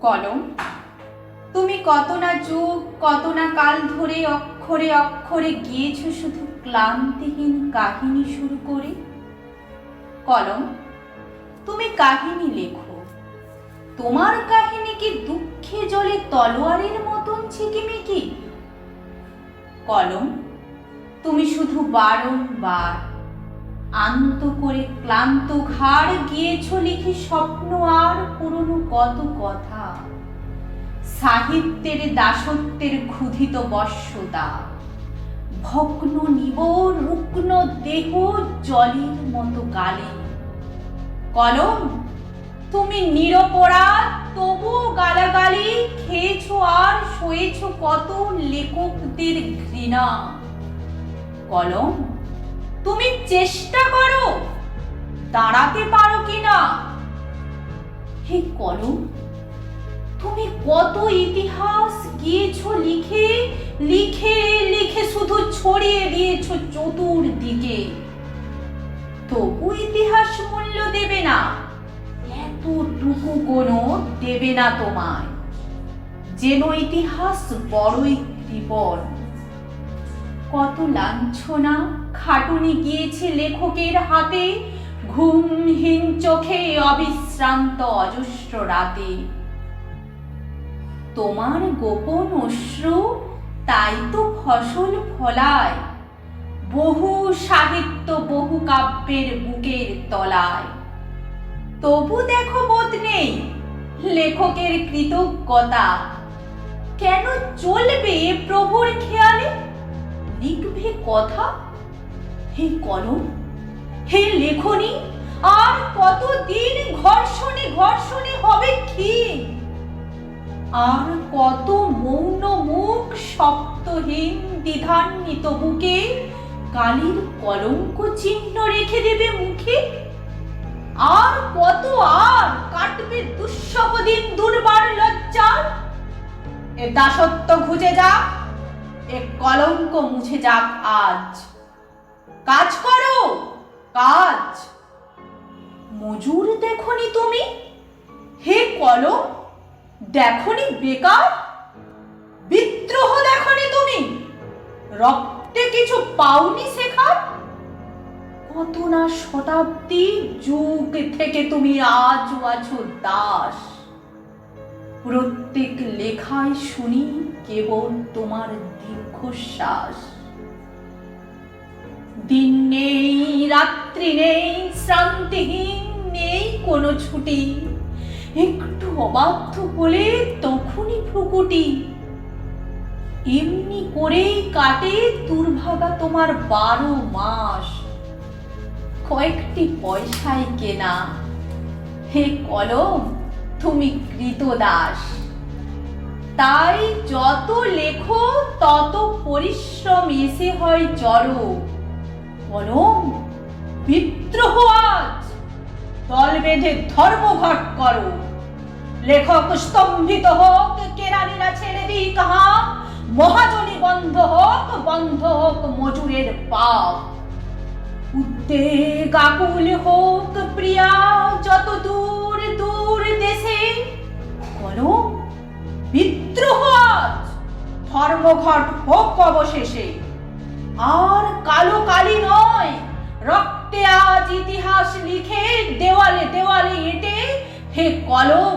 কলম। তুমি কত না যুগ, কত না কাল ধরে অক্ষরে অক্ষরে গিয়েছ শুধু ক্লান্তিহীন কাহিনী শুরু করে। কলম, তুমি কাহিনী লেখো। তোমার কাহিনী কি দুঃখে জলে তলোয়ারের মতন ছিকিমিকি? কলম, তুমি শুধু বারংবার আন্ত করে ক্লান্ত ঘাড় গিয়েছ লিখে স্বপ্ন আর পুরনো কত কথা। সাহিত্যের দাসত্বের ক্ষুধিত বর্ষতা ভগ্ন নিব, রুগ্ন দেহ জলের মতো গালে। কলম, তুমি নিরপরাধ তবু গালাগালি খেয়েছ আর সয়েছো কত লেখকদের ঘৃণা। কলম, তুমি চেষ্টা করো, দাঁড়াতে পারো কিনা। হে কলম তুমি কত ইতিহাস গিয়েছো লিখে? লিখে লিখে শুধু ছড়িয়ে দিয়েছ চতুর্দিকে। তবু ইতিহাস মূল্য দেবে না, এতটুকু কোনো দেবে না তোমায়। যেন ইতিহাস বড়ই কৃপণ। কত লাঞ্ছনা, খাটুনি গিয়েছে লেখকের হাতে ঘুমহীন চোখে অবিশ্রান্ত অজস্র রাতে। তোমার গোপন অশ্রু, তাই তো ফসল ফলায়। বহু সাহিত্য, বহু কাব্যের বুকের তলায়। তবু দেখো বোধ নেই লেখকের কৃতজ্ঞতা। কেন চলবে প্রভুর খেয়ালে? লিখবে কথা? হে কলম হে লেখনি, আর কতদিন ঘর্ষণে ঘর্ষণে হবে কি? আর কত মৌন মুখ শব্দহীন দ্বিধান্বিত বুকে কালির কলঙ্ক চিহ্ন রেখে দেবে মুখে? আর কত আর কাটবে দুঃসহ দিন দুর্বার লজ্জার? এ দাসত্ব ঘুচে যাক, এ কলঙ্ক মুছে যাক আজ। কাজ মজুর দেখনি তুমি? হে কলম, দেখনি বেকার? বিদ্রোহ দেখনি তুমি? রক্তে কিছু পাওনি শেখার? কত না শতাব্দী যুগ থেকে তুমি আজও আছো দাস। প্রত্যেক লেখায় শুনি কেবল তোমার দীর্ঘশ্বাস। দিন নেই, রাত্রি নেই, শ্রান্তিহীন কোনো ছুটি। একটু অবাধ্য হলে তখনই ভ্রুকুটি এমনি করেই কাটে দুর্ভাগা তোমার বারো মাস। কয়েকটি পয়সায় কেনা। হে কলম, তুমি কৃতদাস। তাই যত লেখো, তত পরিশ্রম এসে হয় জড়ো। কলম বিদ্রোহ আজ। দল বেঁধে ধর্মঘট করো। লেখক স্তম্ভিত হোক, কেরানিরা ছেড়ে দিই কাহা। বন্ধ হোক বন্ধ হোক মজুরের উদ্বেগ আকুল হোক প্রিয়া, যত দূর দূর দেশে কলম বিদ্রোহ ধর্মঘট হোক অবশেষে। আর কালো কালি ইতিহাস লিখে দেওয়ালে দেওয়ালে এঁটে হে কলম